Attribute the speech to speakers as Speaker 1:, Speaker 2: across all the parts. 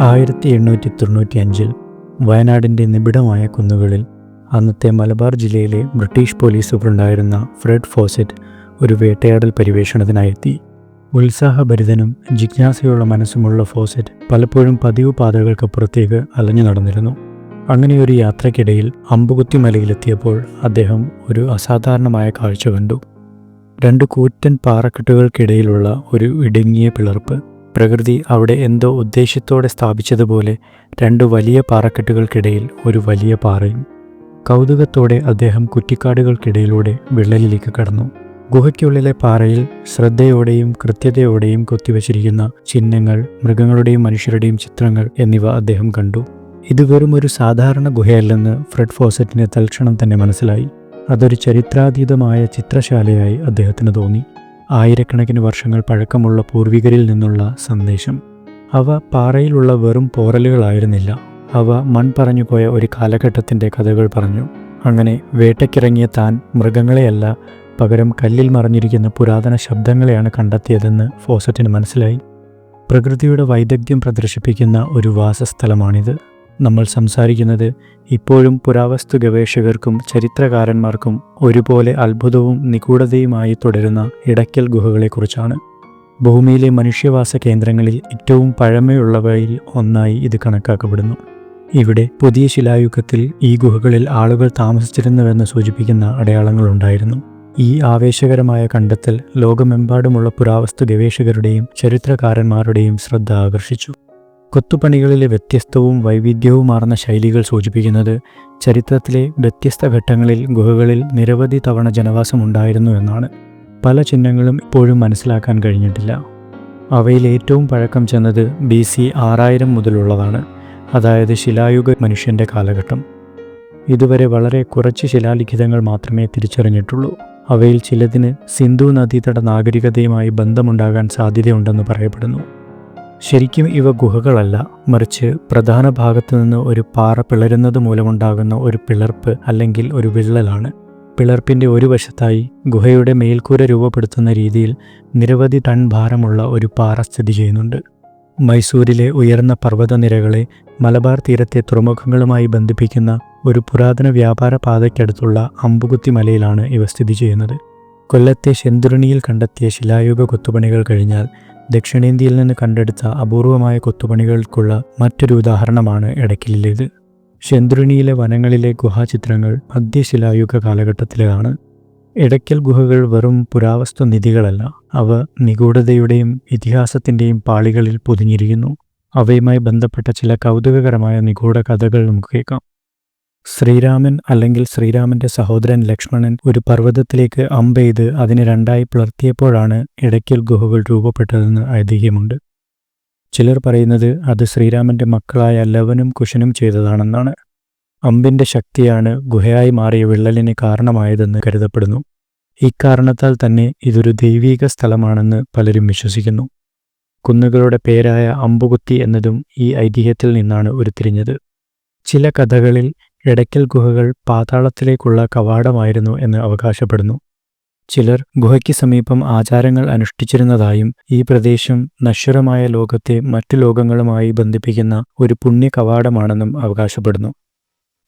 Speaker 1: ആയിരത്തി എണ്ണൂറ്റി തൊണ്ണൂറ്റി അഞ്ചിൽ വയനാടിന്റെ നിബിഡമായ കുന്നുകളിൽ അന്നത്തെ മലബാർ ജില്ലയിലെ ബ്രിട്ടീഷ് പോലീസ് സൂപ്രണ്ടായിരുന്ന ഫ്രെഡ് ഫോസെറ്റ് ഒരു വേട്ടയാടൽ പരിവേഷണത്തിനായെത്തി. ഉത്സാഹഭരിതനും ജിജ്ഞാസയുള്ള മനസ്സുമുള്ള ഫോസെറ്റ് പലപ്പോഴും പതിവ് പാതകൾക്കപ്പുറത്തേക്ക് അലഞ്ഞു നടന്നിരുന്നു. അങ്ങനെയൊരു യാത്രക്കിടയിൽ അമ്പുകുത്തി മലയിലെത്തിയപ്പോൾ അദ്ദേഹം ഒരു അസാധാരണമായ കാഴ്ച കണ്ടു. രണ്ട് കൂറ്റൻ പാറക്കെട്ടുകൾക്കിടയിലുള്ള ഒരു ഇടുങ്ങിയ പിളർപ്പ് പ്രകൃതി അവിടെ എന്തോ ഉദ്ദേശ്യത്തോടെ സ്ഥാപിച്ചതുപോലെ രണ്ട് വലിയ പാറക്കെട്ടുകൾക്കിടയിൽ ഒരു വലിയ പാറയും കൗതുകത്തോടെ അദ്ദേഹം കുറ്റിക്കാടുകൾക്കിടയിലൂടെ വിള്ളലിലേക്ക് കടന്നു. ഗുഹയ്ക്കുള്ളിലെ പാറയിൽ ശ്രദ്ധയോടെയും കൃത്യതയോടെയും കൊത്തിവച്ചിരിക്കുന്ന ചിഹ്നങ്ങൾ മൃഗങ്ങളുടെയും മനുഷ്യരുടെയും ചിത്രങ്ങൾ എന്നിവ അദ്ദേഹം കണ്ടു. ഇത് വെറും ഒരു സാധാരണ ഗുഹയല്ലെന്ന് ഫ്രെഡ് ഫോസറ്റിന് തൽക്ഷണം തന്നെ മനസ്സിലായി. അതൊരു ചരിത്രാതീതമായ ചിത്രശാലയായി അദ്ദേഹത്തിന് തോന്നി. ആയിരക്കണക്കിന് വർഷങ്ങൾ പഴക്കമുള്ള പൂർവികരിൽ നിന്നുള്ള സന്ദേശം. അവ പാറയിലുള്ള വെറും പോറലുകളായിരുന്നില്ല അവ മൺ പറഞ്ഞുപോയ ഒരു കാലഘട്ടത്തിന്റെ കഥകൾ പറഞ്ഞു. അങ്ങനെ വേട്ടയ്ക്കിറങ്ങിയ താൻ മൃഗങ്ങളെയല്ല പകരം കല്ലിൽ മറഞ്ഞിരിക്കുന്ന പുരാതന ശബ്ദങ്ങളെയാണ് കണ്ടെത്തിയതെന്ന് ഫോസറ്റിന് മനസ്സിലായി. പ്രകൃതിയുടെ വൈദഗ്ധ്യം പ്രദർശിപ്പിക്കുന്ന ഒരു വാസസ്ഥലമാണിത്. നമ്മൾ സംസാരിക്കുന്നത് ഇപ്പോഴും പുരാവസ്തു ഗവേഷകർക്കും ചരിത്രകാരന്മാർക്കും ഒരുപോലെ അത്ഭുതവും നിഗൂഢതയുമായി തുടരുന്ന ഇടയ്ക്കൽ ഗുഹകളെക്കുറിച്ചാണ്. ഭൂമിയിലെ മനുഷ്യവാസ കേന്ദ്രങ്ങളിൽ ഏറ്റവും പഴമയുള്ളവയിൽ ഒന്നായി ഇത് കണക്കാക്കപ്പെടുന്നു. ഇവിടെ പുതിയ ശിലായുഗത്തിൽ ഈ ഗുഹകളിൽ ആളുകൾ താമസിച്ചിരുന്നുവെന്ന് സൂചിപ്പിക്കുന്ന അടയാളങ്ങളുണ്ടായിരുന്നു. ഈ ആവേശകരമായ കണ്ടെത്തൽ ലോകമെമ്പാടുമുള്ള പുരാവസ്തു ഗവേഷകരുടെയും ചരിത്രകാരന്മാരുടെയും ശ്രദ്ധ ആകർഷിച്ചു. കൊത്തുപണികളിലെ വ്യത്യസ്തവും വൈവിധ്യവുമാർന്ന ശൈലികൾ സൂചിപ്പിക്കുന്നത് ചരിത്രത്തിലെ വ്യത്യസ്ത ഘട്ടങ്ങളിൽ ഗുഹകളിൽ നിരവധി തവണ ജനവാസമുണ്ടായിരുന്നു എന്നാണ്. പല ചിഹ്നങ്ങളും ഇപ്പോഴും മനസ്സിലാക്കാൻ കഴിഞ്ഞിട്ടില്ല. അവയിൽ ഏറ്റവും പഴക്കം ചെന്നത് ബി സി ആറായിരം മുതലുള്ളതാണ് അതായത് ശിലായുഗ മനുഷ്യന്റെ കാലഘട്ടം. ഇതുവരെ വളരെ കുറച്ച് ശിലാലിഖിതങ്ങൾ മാത്രമേ തിരിച്ചറിഞ്ഞിട്ടുള്ളൂ. അവയിൽ ചിലതിന് സിന്ധു നദീതട നാഗരികതയുമായി ബന്ധമുണ്ടാകാൻ സാധ്യതയുണ്ടെന്ന് പറയപ്പെടുന്നു. ശരിക്കും ഇവ ഗുഹകളല്ല. മറിച്ച് പ്രധാന ഭാഗത്തു നിന്ന് ഒരു പാറ പിളരുന്നത് മൂലമുണ്ടാകുന്ന ഒരു പിളർപ്പ് അല്ലെങ്കിൽ ഒരു വിള്ളലാണ്. പിളർപ്പിന്റെ ഒരു വശത്തായി ഗുഹയുടെ മേൽക്കൂര രൂപപ്പെടുത്തുന്ന രീതിയിൽ നിരവധി ടൺ ഭാരമുള്ള ഒരു പാറ സ്ഥിതി ചെയ്യുന്നുണ്ട്. മൈസൂരിലെ ഉയർന്ന പർവതനിരകളെ മലബാർ തീരത്തെ തുറമുഖങ്ങളുമായി ബന്ധിപ്പിക്കുന്ന ഒരു പുരാതന വ്യാപാര പാതയ്ക്കടുത്തുള്ള അമ്പുകുത്തി മലയിലാണ് ഇവ സ്ഥിതി ചെയ്യുന്നത്. കൊല്ലത്തെ ശെന്തുരണിയിൽ കണ്ടെത്തിയ ശിലായുഗ കൊത്തുപണികൾ കഴിഞ്ഞാൽ ദക്ഷിണേന്ത്യയിൽ നിന്ന് കണ്ടെടുത്ത അപൂർവമായ കൊത്തുപണികൾക്കുള്ള മറ്റൊരു ഉദാഹരണമാണ് ഇടയ്ക്കലിലേത് ശന്ദ്രുണിയിലെ വനങ്ങളിലെ ഗുഹാചിത്രങ്ങൾ മധ്യശിലായുഗ കാലഘട്ടത്തിലാണ്. ഇടയ്ക്കൽ ഗുഹകൾ വെറും പുരാവസ്തു നിധികളല്ല അവ നിഗൂഢതയുടെയും ഇതിഹാസത്തിന്റെയും പാളികളിൽ പൊതിഞ്ഞിരിക്കുന്നു. അവയുമായി ബന്ധപ്പെട്ട ചില കൗതുകകരമായ നിഗൂഢ കഥകൾ നമുക്ക് കേൾക്കാം. ശ്രീരാമൻ അല്ലെങ്കിൽ ശ്രീരാമന്റെ സഹോദരൻ ലക്ഷ്മണൻ ഒരു പർവതത്തിലേക്ക് അമ്പെയ്ത് അതിനെ രണ്ടായി പിളർത്തിയപ്പോഴാണ് ഇടയ്ക്കൽ ഗുഹകൾ രൂപപ്പെട്ടതെന്ന് ഐതിഹ്യമുണ്ട്. ചിലർ പറയുന്നത് അത് ശ്രീരാമന്റെ മക്കളായ ലവനും കുശനും ചെയ്തതാണെന്നാണ്. അമ്പിന്റെ ശക്തിയാണ് ഗുഹയായി മാറിയ വിള്ളലിന് കാരണമായതെന്ന് കരുതപ്പെടുന്നു. ഇക്കാരണത്താൽ തന്നെ ഇതൊരു ദൈവീക സ്ഥലമാണെന്ന് പലരും വിശ്വസിക്കുന്നു. കുന്നുകളുടെ പേരായ അമ്പുകുത്തി എന്നതും ഈ ഐതിഹ്യത്തിൽ നിന്നാണ് ഉരുത്തിരിഞ്ഞത്. ചില കഥകളിൽ ഇടയ്ക്കൽ ഗുഹകൾ പാതാളത്തിലേക്കുള്ള കവാടമായിരുന്നു എന്ന് അവകാശപ്പെടുന്നു. ചിലർ ഗുഹയ്ക്ക് സമീപം ആചാരങ്ങൾ അനുഷ്ഠിച്ചിരുന്നതായും ഈ പ്രദേശം നശ്വരമായ ലോകത്തെ മറ്റു ലോകങ്ങളുമായി ബന്ധിപ്പിക്കുന്ന ഒരു പുണ്യ കവാടമാണെന്നും അവകാശപ്പെടുന്നു.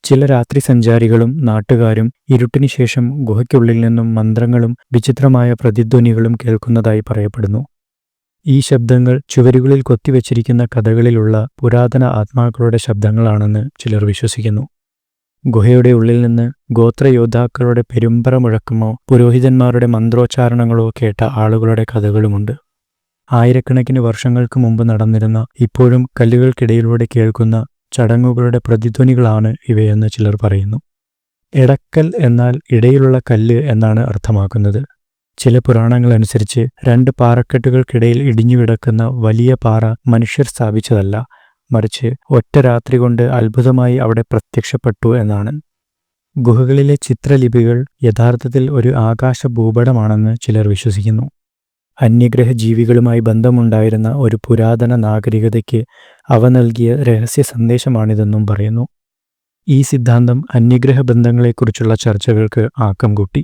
Speaker 1: ചില രാത്രി സഞ്ചാരികളും നാട്ടുകാരും ഇരുട്ടിനു ശേഷം ഗുഹയ്ക്കുള്ളിൽ നിന്നും മന്ത്രങ്ങളും വിചിത്രമായ പ്രതിധ്വനികളും കേൾക്കുന്നതായി പറയപ്പെടുന്നു. ഈ ശബ്ദങ്ങൾ ചുവരുകളിൽ കൊത്തിവെച്ചിരിക്കുന്ന കഥകളിലുള്ള പുരാതന ആത്മാക്കളുടെ ശബ്ദങ്ങളാണെന്ന് ചിലർ വിശ്വസിക്കുന്നു. ഗുഹയുടെ ഉള്ളിൽ നിന്ന് ഗോത്രയോദ്ധാക്കളുടെ പെരുമ്പറ മുഴക്കമോ പുരോഹിതന്മാരുടെ മന്ത്രോച്ചാരണങ്ങളോ കേട്ട ആളുകളുടെ കഥകളുമുണ്ട്. ആയിരക്കണക്കിന് വർഷങ്ങൾക്ക് മുമ്പ് നടന്നിരുന്ന ഇപ്പോഴും കല്ലുകൾക്കിടയിലൂടെ കേൾക്കുന്ന ചടങ്ങുകളുടെ പ്രതിധ്വനികളാണ് ഇവയെന്ന് ചിലർ പറയുന്നു. എടക്കൽ എന്നാൽ ഇടയിലുള്ള കല്ല് എന്നാണ് അർത്ഥമാക്കുന്നത്. ചില പുരാണങ്ങൾ അനുസരിച്ച് രണ്ട് പാറക്കെട്ടുകൾക്കിടയിൽ ഇടിഞ്ഞുകിടക്കുന്ന വലിയ പാറ മനുഷ്യർ സ്ഥാപിച്ചതല്ല. മറിച്ച് ഒറ്റ രാത്രി കൊണ്ട് അത്ഭുതമായി അവിടെ പ്രത്യക്ഷപ്പെട്ടു എന്നാണ്. ഗുഹകളിലെ ചിത്രലിപികൾ യഥാർത്ഥത്തിൽ ഒരു ആകാശ ഭൂപടമാണെന്ന് ചിലർ വിശ്വസിക്കുന്നു. അന്യഗ്രഹ ജീവികളുമായി ബന്ധമുണ്ടായിരുന്ന ഒരു പുരാതന നാഗരികതയ്ക്ക് അവ നൽകിയ രഹസ്യ സന്ദേശമാണിതെന്നും പറയുന്നു. ഈ സിദ്ധാന്തം അന്യഗ്രഹ ബന്ധങ്ങളെക്കുറിച്ചുള്ള ചർച്ചകൾക്ക് ആക്കം കൂട്ടി.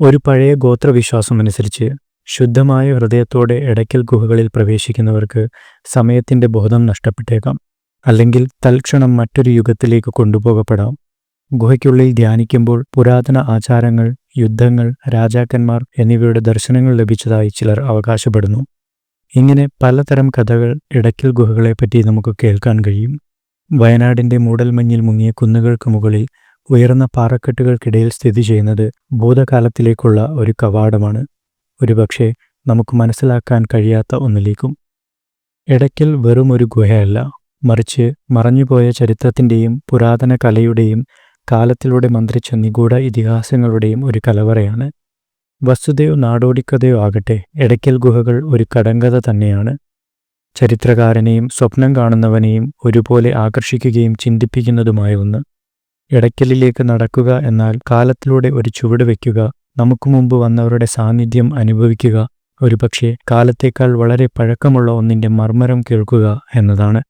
Speaker 1: ഒരു പഴയ ഗോത്രവിശ്വാസമനുസരിച്ച് ശുദ്ധമായ ഹൃദയത്തോടെ ഇടയ്ക്കൽ ഗുഹകളിൽ പ്രവേശിക്കുന്നവർക്ക് സമയത്തിന്റെ ബോധം നഷ്ടപ്പെട്ടേക്കാം. അല്ലെങ്കിൽ തൽക്ഷണം മറ്റൊരു യുഗത്തിലേക്ക് കൊണ്ടുപോകപ്പെടാം. ഗുഹയ്ക്കുള്ളിൽ ധ്യാനിക്കുമ്പോൾ പുരാതന ആചാരങ്ങൾ യുദ്ധങ്ങൾ രാജാക്കന്മാർ എന്നിവയുടെ ദർശനങ്ങൾ ലഭിച്ചതായി ചിലർ അവകാശപ്പെടുന്നു. ഇങ്ങനെ പലതരം കഥകൾ ഇടയ്ക്കൽ ഗുഹകളെപ്പറ്റി നമുക്ക് കേൾക്കാൻ കഴിയും. വയനാടിന്റെ മൂടൽമഞ്ഞിൽ മുങ്ങിയ കുന്നുകൾക്ക് മുകളിൽ ഉയർന്ന പാറക്കെട്ടുകൾക്കിടയിൽ സ്ഥിതി ചെയ്യുന്നത് ഭൂതകാലത്തിലേക്കുള്ള ഒരു കവാടമാണ്. ഒരുപക്ഷെ നമുക്ക് മനസ്സിലാക്കാൻ കഴിയാത്ത ഒന്നിലേക്കും. ഇടയ്ക്കൽ വെറും ഒരു ഗുഹയല്ല. മറിച്ച് മറഞ്ഞുപോയ ചരിത്രത്തിന്റെയും പുരാതന കലയുടെയും കാലത്തിലൂടെ മന്ത്രിച്ച നിഗൂഢ ഇതിഹാസങ്ങളുടെയും ഒരു കലവറയാണ്. വസ്തുതയോ നാടോടിക്കഥയോ ആകട്ടെ എടയ്ക്കൽ ഗുഹകൾ ഒരു കടങ്കഥ തന്നെയാണ്. ചരിത്രകാരനെയും സ്വപ്നം കാണുന്നവനെയും ഒരുപോലെ ആകർഷിക്കുകയും ചിന്തിപ്പിക്കുന്നതുമായ ഒന്ന്. ഇടയ്ക്കലിലേക്ക് നടക്കുക എന്നാൽ കാലത്തിലൂടെ ഒരു ചുവട് വയ്ക്കുക നമുക്ക് മുമ്പ് വന്നവരുടെ സാന്നിധ്യം അനുഭവിക്കുക. ഒരുപക്ഷെ കാലത്തേക്കാൾ വളരെ പഴക്കമുള്ള ഒന്നിന്റെ മർമ്മരം കേൾക്കുക എന്നതാണ്.